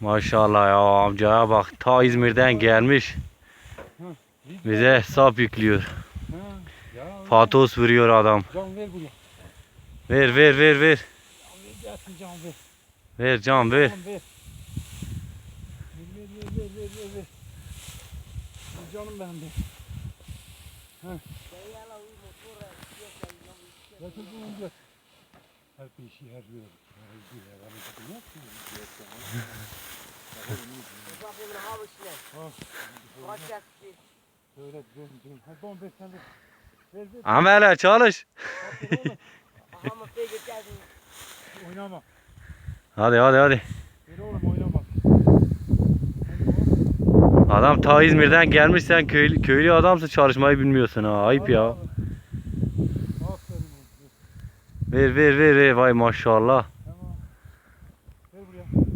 Maşallah ya amcaya bak ta İzmir'den gelmiş. Bize sap yüklüyor. Ha. Patos vuruyor adam. Can ver buraya. Ver ver ver ver. Ver can ver. Ver can ver. Can ver. Ver ver ver ver ver ver. ver. Canım benim de. Getir bunu. Her bir işi her bir her bir Böyle dön dön. Hadi don ver sen de. Ver ver. Amele çalış. Oynama. Hadi hadi hadi. Ver oğlum oynama. Adam ta İzmir'den gelmiş sen köylü, köylü adamsın çalışmayı bilmiyorsun ha. Ayıp ya. Aferin oğlum. Ver ver ver ver. Vay maşallah. buraya.